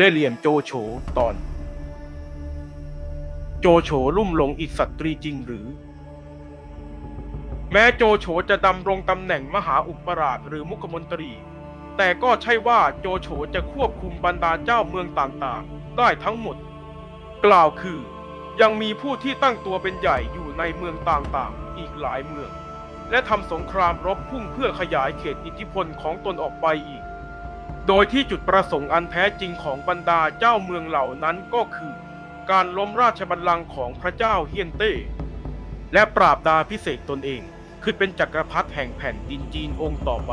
เล่เหลี่ยมโจโฉตอน โจโฉลุ่มหลงอิสตรีจริงหรือ แม้โจโฉจะดำรงตำแหน่งมหาอุปราชหรือมุขมนตรี แต่ก็ใช่ว่าโจโฉจะควบคุมบรรดาเจ้าเมืองต่างๆ ได้ทั้งหมด กล่าวคือยังมีผู้ที่ตั้งตัวเป็นใหญ่อยู่ในเมืองต่างๆ อีกหลายเมือง และทำสงครามรบพุ่งเพื่อขยายเขตอิทธิพลของตนออกไปอีก โดยที่จุดประสงค์อันแท้จริงของบรรดาเจ้าเมืองเหล่านั้นก็คือ การล้มราชบัลลังก์ของพระเจ้าเฮียนเต้ และปราบดาพิเศษตนเองคือเป็นจักรพรรดิแห่งแผ่นดินจีนองค์ต่อไป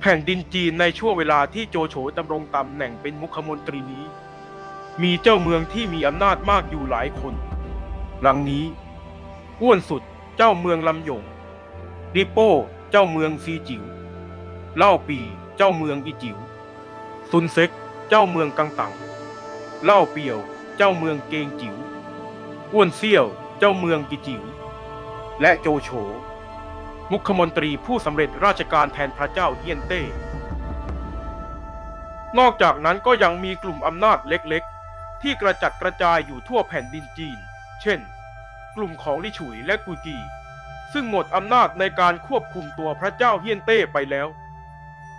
แผ่นดินจีนในช่วงเวลาที่โจโฉดำรงตำแหน่งเป็นมุขมนตรีนี้ มีเจ้าเมืองที่มีอำนาจมากอยู่หลายคน หลังนี้อ้วนสุดเจ้าเมืองลำหยงดิโป้เจ้าเมืองซีจิ๋วเล่าปี เจ้าเมืองอีจิ๋วซุนเซ็ก เจ้าเมืองกังตังเล่าเปียว เจ้าเมืองเกงจิ๋วอ้วนเซี่ยว เจ้าเมืองกิจิ๋วและโจโฉ มุขมนตรีผู้สำเร็จราชการแทนพระเจ้าเฮียนเต้ นอกจากนั้นก็ยังมีกลุ่มอำนาจเล็กๆ ที่กระจัดกระจายอยู่ทั่วแผ่นดินจีน เช่น กลุ่มของลิฉุยและกุยกี ซึ่งหมดอำนาจในการควบคุมตัวพระเจ้าเฮียนเต้ไปแล้ว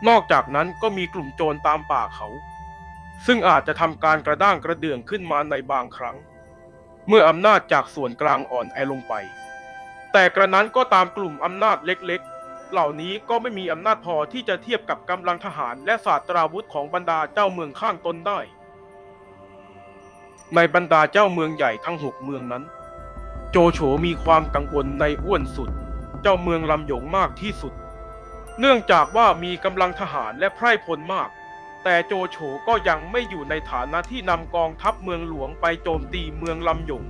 นอกจากนั้นก็มีกลุ่มโจรตามป่าเขา ซึ่งอาจจะทำการกระด้างกระเดื่องขึ้นมาในบางครั้ง เมื่ออำนาจจากส่วนกลางอ่อนแอลงไป แต่กระนั้นก็ตามกลุ่มอำนาจเล็กๆ เหล่านี้ก็ไม่มีอำนาจพอที่จะเทียบกับกำลังทหารและศาสตราวุธของบรรดาเจ้าเมืองข้างตนได้ ในบรรดาเจ้าเมืองใหญ่ทั้งหกเมืองนั้น โจโฉมีความกังวลในอ้วนสุด เจ้าเมืองลำหยงมากที่สุด เนื่องจากว่ามีกำลังทหารและไพร่พลมาก แต่โจโฉก็ยังไม่อยู่ในฐานะที่นำกองทัพเมืองหลวงไปโจมตีเมืองลำหยง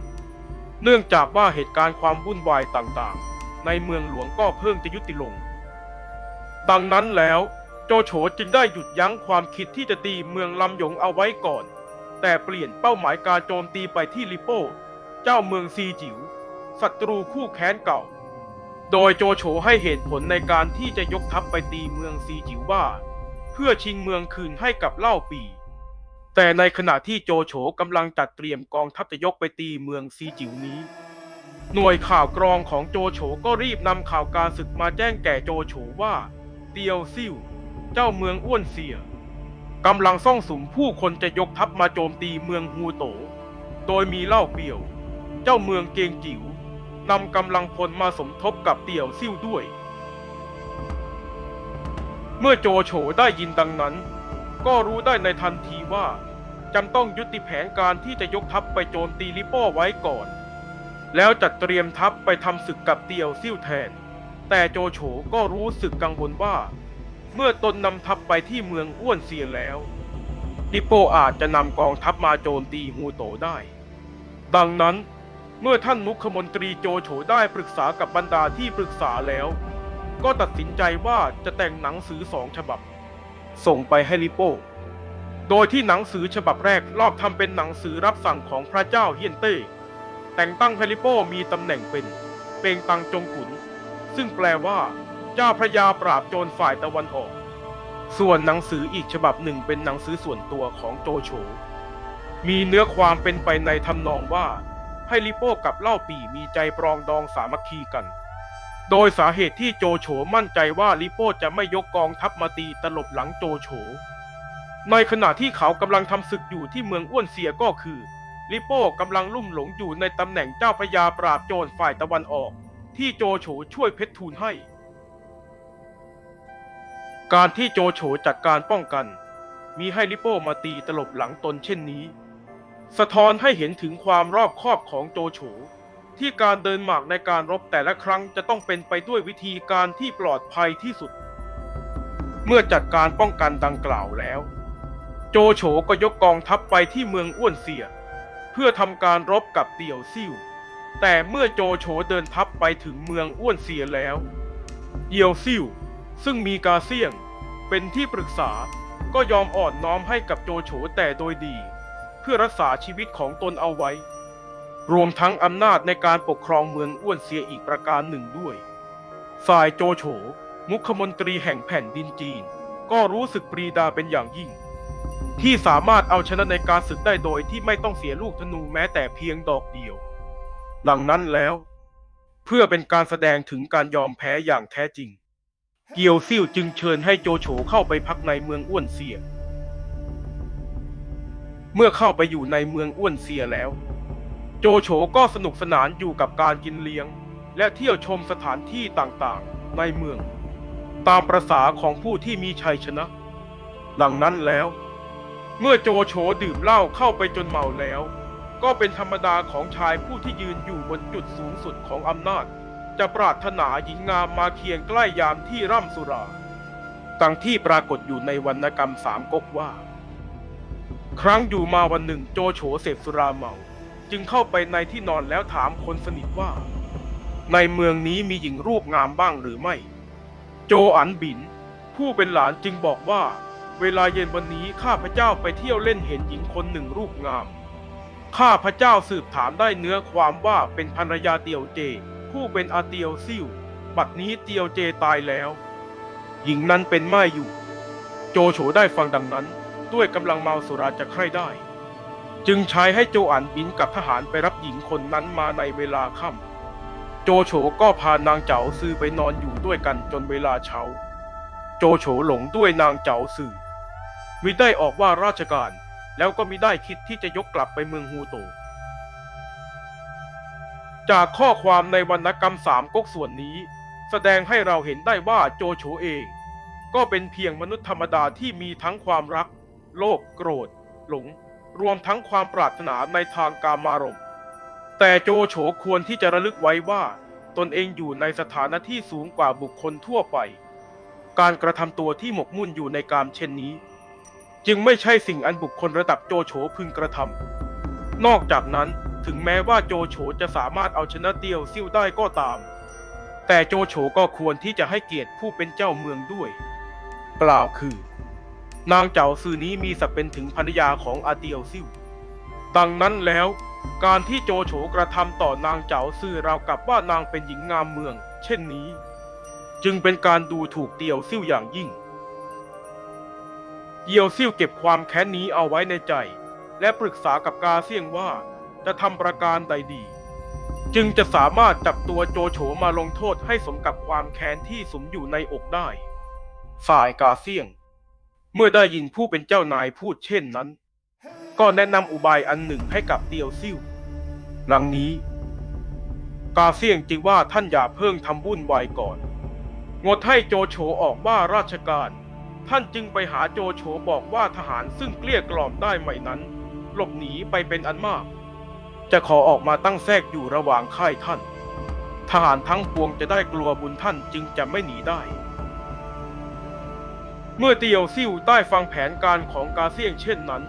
เนื่องจากว่าเหตุการณ์ความวุ่นวายต่างๆ ในเมืองหลวงก็เพิ่งจะยุติลง ดังนั้นแล้วโจโฉจึงได้หยุดยั้งความคิดที่จะตีเมืองลำหยงเอาไว้ก่อน แต่เปลี่ยนเป้าหมายการโจมตีไปที่ลิโป้ เจ้าเมืองซีจิ๋วศัตรูคู่แค้นเก่า โดยโจโฉให้เหตุผลในการที่จะยกทัพไปตีเมืองซีจิ๋วว่า เพื่อชิงเมืองคืนให้กับเล่าปี แต่ในขณะที่โจโฉกำลังจัดเตรียมกองทัพจะยกไปตีเมืองซีจิ๋วนี้ หน่วยข่าวกรองของโจโฉก็รีบนำข่าวการศึกมาแจ้งแก่โจโฉว่า เตียวซิ่วเจ้าเมืองอ้วนเสียกำลังซ่องสุมผู้คนจะยกทัพมาโจมตีเมืองฮูโต โดยมีเล่าเปียว เจ้าเมืองเกงจิ๋ว นำกำลังพลมาสมทบกับเตี่ยวซิ่วด้วย เมื่อโจโฉได้ยินดังนั้น ก็รู้ได้ในทันทีว่าจำต้องยุติแผนการที่จะยกทัพไปโจมตีลิป้ไว้ก่อน แล้วจัดเตรียมทัพไปทำศึกกับเตี่ยวซิ่วแทน แต่โจโฉก็รู้สึกกังวลว่า เมื่อตนนำทัพไปที่เมืองอ้วนเซียแล้ว ลิโป้อาจจะนำกองทัพมาโจมตีฮูโตได้ ดังนั้น เมื่อท่านมุขมนตรีโจโฉได้ปรึกษากับบรรดาที่ปรึกษาแล้ว ก็ตัดสินใจว่าจะแต่งหนังสือสองฉบับ ส่งไปให้ลิโป้ โดยที่หนังสือฉบับแรกลอกทำเป็นหนังสือรับสั่งของพระเจ้าเฮียนเต้ แต่งตั้งให้ลิโป้มีตำแหน่งเป็นเปงตังจงขุน ซึ่งแปลว่าเจ้าพระยาปราบโจรฝ่ายตะวันออก ส่วนหนังสืออีกฉบับหนึ่งเป็นหนังสือส่วนตัวของโจโฉมีเนื้อความเป็นไปในทำนองว่า ให้ลิโป้กับเล่าปี่มีใจปรองดองสามัคคีกัน โดยสาเหตุที่โจโฉมั่นใจว่าลิโป้จะไม่ยกกองทัพมาตีตลบหลังโจโฉ ในขณะที่เขากำลังทำศึกอยู่ที่เมืองอ้วนเสียก็คือลิโป้กำลังลุ่มหลงอยู่ในตำแหน่งเจ้าพระยาปราบโจรฝ่ายตะวันออก ที่โจโฉช่วยเพชรทูลให้ การที่โจโฉจัดการป้องกัน มีให้ลิโป้มาตีตลบหลังตนเช่นนี้ สะท้อนให้เห็นถึงความรอบคอบของโจโฉที่การเดินหมากในการรบแต่ละครั้งจะต้องเป็นไปด้วยวิธีการที่ปลอดภัยที่สุด เมื่อจัดการป้องกันดังกล่าวแล้ว โจโฉก็ยกกองทัพไปที่เมืองอ้วนเสีย เพื่อทำการรบกับเตี่ยวซิ่วแต่เมื่อโจโฉเดินทัพไปถึงเมืองอ้วนเสียแล้วเอียวซิ่วซึ่งมีกาเซียงเป็นที่ปรึกษาก็ยอมอ่อนน้อมให้กับโจโฉแต่โดยดี เพื่อรักษาชีวิตของตนเอาไว้ รวมทั้งอำนาจในการปกครองเมืองอ้วนเสียอีกประการหนึ่งด้วยฝ่ายโจโฉมุขมนตรีแห่งแผ่นดินจีน ก็รู้สึกปรีดาเป็นอย่างยิ่ง ที่สามารถเอาชนะในการศึกได้โดยที่ไม่ต้องเสียลูกธนูแม้แต่เพียงดอกเดียว หลังนั้นแล้ว เพื่อเป็นการแสดงถึงการยอมแพ้อย่างแท้จริง เกียวซิ่วจึงเชิญให้โจโฉเข้าไปพักในเมืองอ้วนเซีย เมื่อเข้าไปอยู่ในเมืองอ้วนเซียแล้ว โจโฉก็สนุกสนานอยู่กับการกินเลี้ยง และเที่ยวชมสถานที่ต่างๆ ในเมือง ตามประษาของผู้ที่มีชัยชนะ หลังนั้นแล้ว เมื่อโจโฉดื่มเหล้าเข้าไปจนเมาแล้ว ก็เป็นธรรมดาของชายผู้ที่ยืนอยู่บนจุดสูงสุดของอำนาจ จะปรารถนาหญิงงามมาเคียงใกล้ยามที่ร่ำสุราดังที่ปรากฏอยู่ในวรรณกรรมสามก๊กว่า ครั้งอยู่มาวันหนึ่งโจโฉเสพสุราเมา จึงเข้าไปในที่นอนแล้วถามคนสนิทว่า ในเมืองนี้มีหญิงรูปงามบ้างหรือไม่ โจอันบิน ผู้เป็นหลานจึงบอกว่า เวลาเย็นวันนี้ข้าพเจ้าไปเที่ยวเล่นเห็นหญิงคนหนึ่งรูปงามข้าพเจ้าสืบถามได้เนื้อความว่าเป็นภรรยาเตียวเจ ผู้เป็นอาเตียวซิ่วบัดนี้เตียวเจตายแล้ว หญิงนั้นเป็นไม่อยู่ โจโฉได้ฟังดังนั้น ด้วยกำลังเมาสุราจะใคร่ได้ จึงใช้ให้โจอันบินกับทหารไปรับหญิงคนนั้นมาในเวลาค่ำโจโฉก็พานางเจ๋าซื่อไปนอนอยู่ด้วยกันจนเวลาเช้า โจโฉหลงด้วยนางเจ๋าซื่อมิได้ออกว่าราชการ แล้วก็มิได้คิดที่จะยกกลับไปเมืองฮูโต จากข้อความในวรรณกรรมสามก๊กส่วนนี้ แสดงให้เราเห็นได้ว่าโจโฉเอง ก็เป็นเพียงมนุษย์ธรรมดาที่มีทั้งความรัก โลภโกรธ หลง รวมทั้งความปรารถนาในทางกามารมณ์ แต่โจโฉควรที่จะระลึกไว้ว่า ตนเองอยู่ในสถานะที่สูงกว่าบุคคลทั่วไป การกระทำตัวที่หมกมุ่นอยู่ในกามเช่นนี้ จึงไม่ใช่สิ่งอันบุคคลระดับโจโฉพึงกระทำนอกจากนั้นถึงแม้ว่าโจโฉจะสามารถเอาชนะเตียวซิ่วได้ก็ตาม แต่โจโฉก็ควรที่จะให้เกียรติผู้เป็นเจ้าเมืองด้วย กล่าวคือ นางเจ้าซื่อนี้มีศักดิ์เป็นถึงภรรยาของอาเตียวซิ่ว ดังนั้นแล้ว การที่โจโฉกระทำต่อนางเจ้าซื่อราวกับว่านางเป็นหญิงงามเมือง เช่นนี้ จึงเป็นการดูถูกเตียวซิ่วอย่างยิ่ง เตียวซิ่วเก็บความแค้นนี้เอาไว้ในใจ และปรึกษากับกาเซียงว่าจะทำประการใดดี จึงจะสามารถจับตัวโจโฉมาลงโทษให้สมกับความแค้นที่สมอยู่ในอกได้ ฝ่ายกาเซียง เมื่อได้ยินผู้เป็นเจ้านายพูดเช่นนั้น ก็แนะนำอุบายอันหนึ่งให้กับเตียวซิ่วหลังนี้ กาเซียงจึงว่าท่านอย่าเพิ่งทำวุ่นวายก่อน งดให้โจโฉออกว่าราชการ ท่านจึงไปหาโจโฉบอกว่าทหารซึ่งเกลี้ยกล่อมได้ใหม่นั้น หลบหนีไปเป็นอันมาก จะขอออกมาตั้งแทรกอยู่ระหว่างค่ายท่าน ทหารทั้งปวงจะได้กลัวบุญท่านจึงจะไม่หนีได้ เมื่อเตียวซิ่วได้ฟังแผนการของกาเซียงเช่นนั้น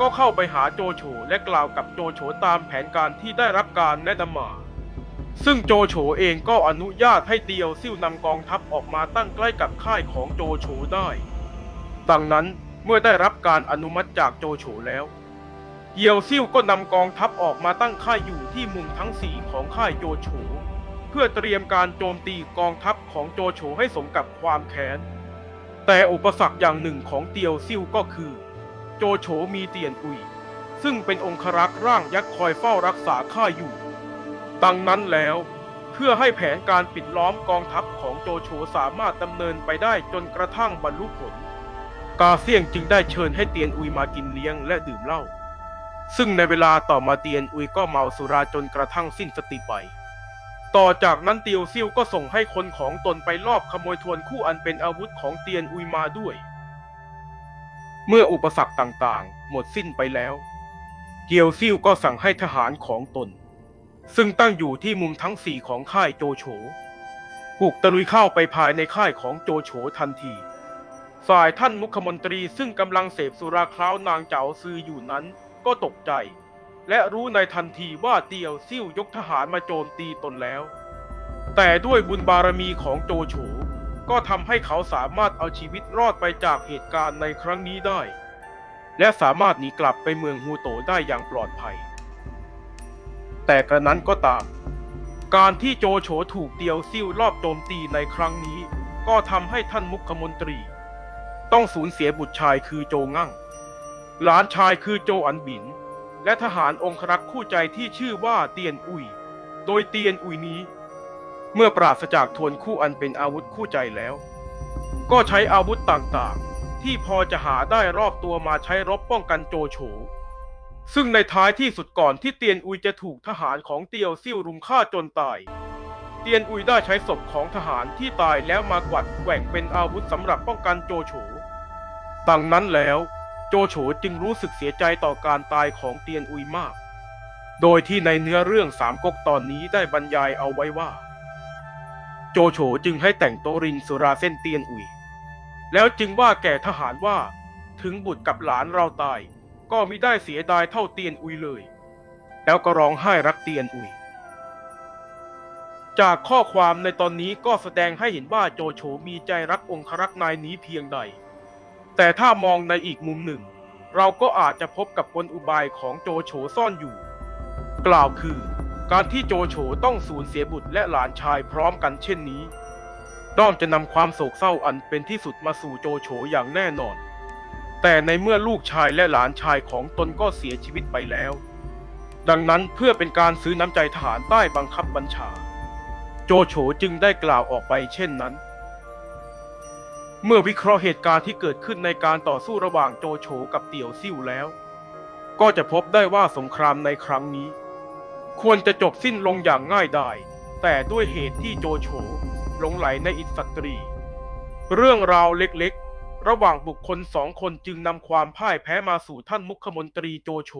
ก็เข้าไปหาโจโฉและกล่าวกับโจโฉตามแผนการที่ได้รับการแนะนำมาซึ่งโจโฉเองก็อนุญาตให้เตียวซิ่วนำกองทัพออกมาตั้งใกล้กับค่ายของโจโฉได้ ดังนั้นเมื่อได้รับการอนุมัติจากโจโฉแล้ว เตียวซิ่วก็นำกองทัพออกมาตั้งค่ายอยู่ที่มุมทั้งสี่ของค่ายโจโฉเพื่อเตรียมการโจมตีกองทัพของโจโฉให้สมกับความแค้น แต่อุปสรรคอย่างหนึ่งของเตียวซิ่วก็คือ โจโฉมีเตียนอุย ซึ่งเป็นองครักษ์ร่างยักษ์คอยเฝ้ารักษาข้าอยู่ ดังนั้นแล้วเพื่อให้แผนการปิดล้อมกองทัพของโจโฉสามารถดำเนินไปได้จนกระทั่งบรรลุผล กาเซียงจึงได้เชิญให้เตียนอุยมากินเลี้ยงและดื่มเหล้าซึ่งในเวลาต่อมาเตียนอุยก็เมาสุราจนกระทั่งสิ้นสติไป ต่อจากนั้นเตียวซิ่วก็ส่งให้คนของตนไปลอบขโมยทวนคู่อันเป็นอาวุธของเตียนอุยมาด้วย เมื่ออุปสรรคต่างๆ หมดสิ้นไปแล้ว เกียวซิ่วก็สั่งให้ทหารของตน ซึ่งตั้งอยู่ที่มุมทั้งสี่ของค่ายโจโฉบุกตะลุยเข้าไปภายในค่ายของโจโฉทันทีฝ่ายท่านมุขมนตรีซึ่งกำลังเสพสุราคล้าวนางเจ๋าซืออยู่นั้นก็ตกใจ และรู้ในทันทีว่าเตียวซิ่วยกทหารมาโจมตีตนแล้ว แต่ด้วยบุญบารมีของโจโฉก็ทำให้เขาสามารถเอาชีวิตรอดไปจากเหตุการณ์ในครั้งนี้ได้ และสามารถหนีกลับไปเมืองฮูโตได้อย่างปลอดภัย แต่กระนั้นก็ตาม การที่โจโฉถูกเตียวซิ่วรอบโจมตีในครั้งนี้ ก็ทำให้ท่านมุขมนตรี ต้องสูญเสียบุตรชายคือโจงั่ง หลานชายคือโจอันบิน และทหารองครักษ์คู่ใจที่ชื่อว่าเตียนอุย โดยเตียนอุยนี้ เมื่อปราศจากทวนคู่อันเป็นอาวุธคู่ใจแล้ว ก็ใช้อาวุธต่างๆ ที่พอจะหาได้รอบตัวมาใช้รบป้องกันโจโฉซึ่งในท้ายที่สุดก่อนที่เตียนอุยจะถูกทหารของเตียวซิ่วรุมฆ่าจนตาย เตียนอุยได้ใช้ศพของทหารที่ตายแล้วมากวัดแกว่งเป็นอาวุธสำหรับป้องกันโจโฉดังนั้นแล้ว โจโฉจึงรู้สึกเสียใจต่อการตายของเตียนอุยมาก โดยที่ในเนื้อเรื่องสามก๊กตอนนี้ได้บรรยายเอาไว้ว่า โจโฉจึงให้แต่งโตรินสุราเส้นเตียนอุย แล้วจึงว่าแก่ทหารว่า ถึงบุตรกับหลานเราตาย ก็มิได้เสียดายเท่าเตียนอุยเลย แล้วก็ร้องไห้รักเตียนอุย จากข้อความในตอนนี้ก็แสดงให้เห็นว่าโจโฉมีใจรักองครักษ์นายนี้เพียงใด แต่ถ้ามองในอีกมุมหนึ่ง เราก็อาจจะพบกับกลอุบายของโจโฉซ่อนอยู่ กล่าวคือ การที่โจโฉต้องสูญเสียบุตรและหลานชายพร้อมกันเช่นนี้ด้อมจะนำความโศกเศร้าอันเป็นที่สุดมาสู่โจโฉอย่างแน่นอน แต่ในเมื่อลูกชายและหลานชายของตนก็เสียชีวิตไปแล้ว ดังนั้นเพื่อเป็นการซื้อน้ำใจทหารใต้บังคับบัญชา โจโฉจึงได้กล่าวออกไปเช่นนั้น เมื่อวิเคราะห์เหตุการณ์ที่เกิดขึ้นในการต่อสู้ระหว่างโจโฉกับเตี่ยวซิ่วแล้ว ก็จะพบได้ว่าสงครามในครั้งนี้ ควรจะจบสิ้นลงอย่างง่ายดายแต่ด้วยเหตุที่โจโฉหลงไหลในอิสตรี เรื่องราวเล็กๆ ระหว่างบุคคลสองคนจึงนำความพ่ายแพ้มาสู่ท่านมุขมนตรีโจโฉ